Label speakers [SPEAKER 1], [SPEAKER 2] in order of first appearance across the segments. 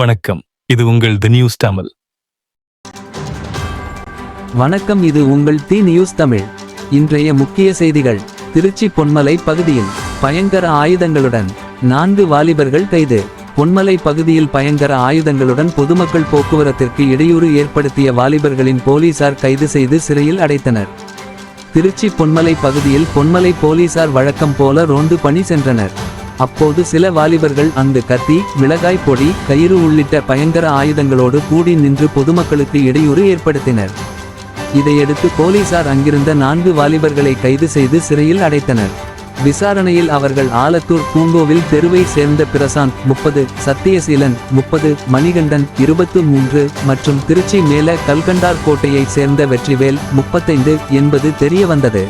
[SPEAKER 1] வணக்கம். இது உங்கள் தி நியூஸ் தமிழ்
[SPEAKER 2] வணக்கம் இது உங்கள் தி நியூஸ் தமிழ் இன்றைய முக்கிய செய்திகள் திருச்சி பொன்மலை பகுதியில் பயங்கர ஆயுதங்களுடன் நான்கு வாலிபர்கள் கைது. பொன்மலை பகுதியில் பயங்கர ஆயுதங்களுடன் பொதுமக்கள் போக்குவரத்திற்கு இடையூறு ஏற்படுத்திய வாலிபர்களின் போலீசார் கைது செய்து சிறையில் அடைத்தனர். திருச்சி பொன்மலை பகுதியில் பொன்மலை போலீசார் வழக்கம் போல ரோந்து பணி சென்றனர். அப்போது சில வாலிபர்கள் அங்கு கத்தி மிளகாய் பொடி கயிறு உள்ளிட்ட பயங்கர ஆயுதங்களோடு கூடி நின்று பொதுமக்களுக்கு இடையூறு ஏற்படுத்தினர். இதையடுத்து போலீசார் அங்கிருந்த நான்கு வாலிபர்களை கைது செய்து சிறையில் அடைத்தனர். விசாரணையில் அவர்கள் ஆலத்தூர் பூங்கோவில் தெருவை சேர்ந்த பிரசாந்த் முப்பது சத்தியசீலன் முப்பது மணிகண்டன் இருபத்து மூன்று மற்றும் திருச்சி மேல கல்கண்டார் கோட்டையைச் சேர்ந்த வெற்றிவேல் முப்பத்தைந்து என்பது தெரியவந்தது.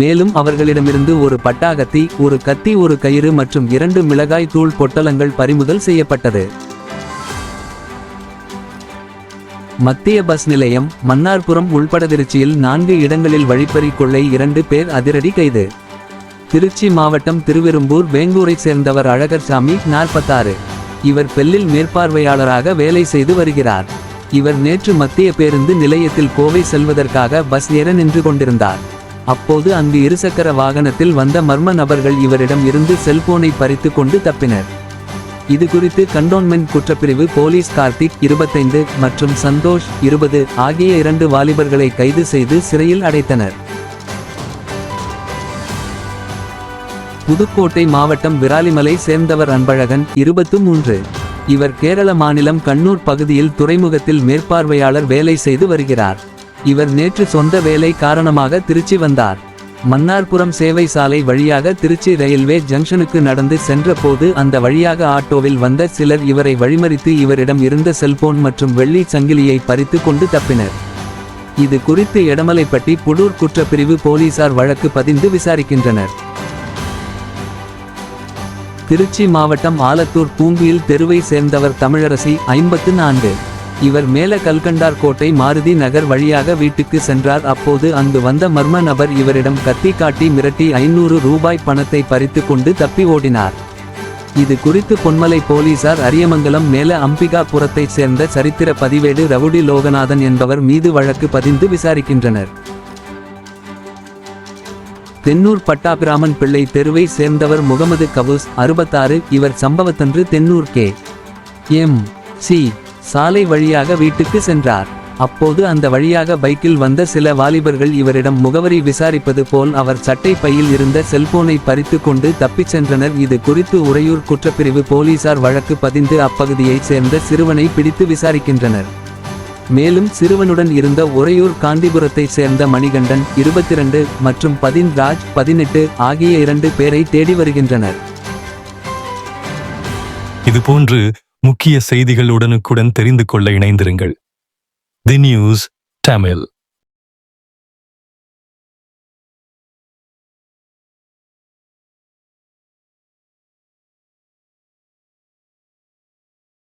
[SPEAKER 2] மேலும் அவர்களிடமிருந்து ஒரு பட்டாகத்தி ஒரு கத்தி ஒரு கயிறு மற்றும் இரண்டு மிளகாய் தூள் பொட்டலங்கள் பறிமுதல் செய்யப்பட்டது. மத்திய பஸ் நிலையம் மன்னார்புரம் உள்பட திருச்சியில் நான்கு இடங்களில் வழிப்பறி கொள்ளை இரண்டு பேர் அதிரடி கைது. திருச்சி மாவட்டம் திருவெரும்பூர் வேங்கூரைச் சேர்ந்தவர் அழகர்சாமி நாற்பத்தாறு. இவர் பெல்லில் மேற்பார்வையாளராக வேலை செய்து வருகிறார். இவர் நேற்று மத்திய பேருந்து நிலையத்தில் கோவை செல்வதற்காக பஸ் ஏற நின்று கொண்டிருந்தார். அப்போது அங்கு இருசக்கர வாகனத்தில் வந்த மர்ம நபர்கள் இவரிடம் இருந்து செல்போனை பறித்து கொண்டு தப்பினர். இது குறித்து கண்டோன்மெண்ட் குற்றப்பிரிவு போலீஸ் கார்த்திக் இருபத்தைந்து மற்றும் சந்தோஷ் இருபது ஆகிய இரண்டு வாலிபர்களை கைது செய்து சிறையில் அடைத்தனர். புதுக்கோட்டை மாவட்டம் விராலிமலை சேர்ந்தவர் அன்பழகன் இருபத்து மூன்று. இவர் கேரள மாநிலம் கண்ணூர் பகுதியில் துறைமுகத்தில் மேற்பார்வையாளர் வேலை செய்து வருகிறார். இவர் நேற்று சொந்த வேலை காரணமாக திருச்சி வந்தார். மன்னார்புரம் சேவை சாலை வழியாக திருச்சி ரயில்வே ஜங்ஷனுக்கு நடந்து சென்றபோது அந்த வழியாக ஆட்டோவில் வந்த சிலர் இவரை வழிமறித்து இவரிடம் இருந்த செல்போன் மற்றும் வெள்ளி சங்கிலியை பறித்து கொண்டு தப்பினர். இது குறித்து எடமலைப்பட்டி புடூர் குற்றப்பிரிவு போலீசார் வழக்கு பதிந்து விசாரிக்கின்றனர். திருச்சி மாவட்டம் ஆலத்தூர் பூங்கியில் தெருவை சேர்ந்தவர் தமிழரசி ஐம்பத்து நான்கு. இவர் மேல கல்கண்டார் கோட்டை மாருதி நகர் வழியாக வீட்டுக்கு சென்றார். அப்போது அங்கு வந்த மர்ம நபர் இவரிடம் கத்தி காட்டி மிரட்டி ஐநூறு ரூபாய் பணத்தை பறித்து கொண்டு தப்பி ஓடினார். இது குறித்து பொன்மலை போலீசார் அரியமங்கலம் மேல அம்பிகாபுரத்தைச் சேர்ந்த சரித்திர பதிவேடு ரவுடி லோகநாதன் என்பவர் மீது வழக்கு பதிந்து விசாரிக்கின்றனர். தென்னூர் பட்டாபிராமன் பிள்ளை தெருவை சேர்ந்தவர் முகமது கவுஸ் அறுபத்தாறு. இவர் சம்பவத்தன்று தென்னூர் கே. எம். சி. சாலை வழியாக வீட்டுக்கு சென்றார். அப்போது அந்த வழியாக பைக்கில் வந்த சில வாலிபர்கள் இவரிடம் முகவரி விசாரிப்பது போல் அவர் சட்டை பையில் இருந்த செல்போனை பறித்து கொண்டு தப்பிச் சென்றனர். இது குறித்து உறையூர் குற்றப்பிரிவு போலீசார் வழக்கு பதிந்து அப்பகுதியைச் சேர்ந்த சிறுவனை பிடித்து விசாரிக்கின்றனர். மேலும் சிறுவனுடன் இருந்த உறையூர் காந்திபுரத்தைச் சேர்ந்த மணிகண்டன் இருபத்திரண்டு மற்றும் பதின் ராஜ் பதினெட்டு ஆகிய இரண்டு பேரை தேடி வருகின்றனர்.
[SPEAKER 1] இதுபோன்று முக்கிய செய்திகள் உடனுக்குடன் தெரிந்து கொள்ள இணைந்திருங்கள். The news Tamil.